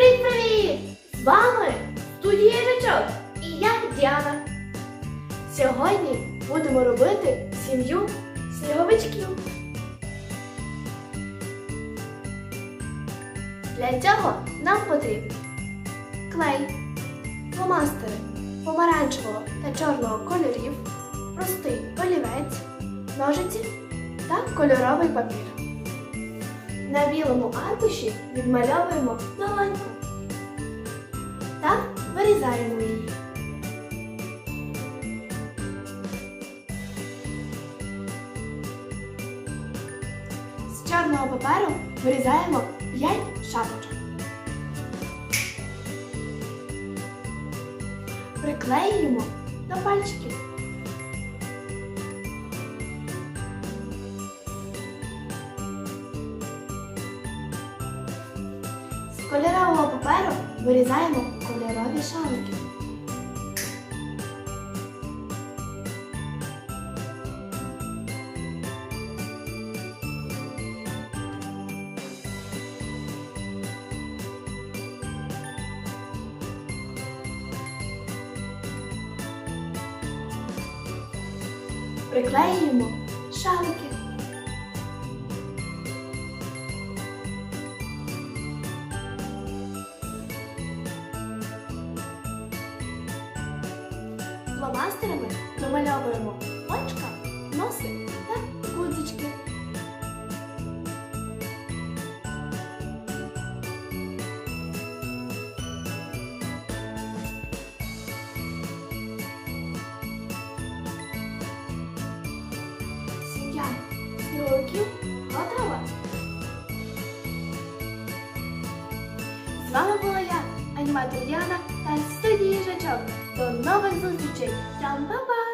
Привіт-привіт! З вами студія Річок і я Діана. Сьогодні будемо робити сім'ю сніговичків. Для цього нам потрібен клей, фломастери помаранчевого та чорного кольорів, простий олівець, ножиці та кольоровий папір. На білому аркуші відмальовуємо долоньку та вирізаємо її. З чорного паперу вирізаємо 5 шапочок. Приклеюємо до пальчиків. Кольорового паперу вирізаємо кольорові шарики. Приклеюємо шарики. Фломастерами намальовуємо очка, носи та гудзички. Сім'я сніговиків Adriana, ta studii Rzeczowe. Do nowych zazwyczaj. Tam, pa, pa!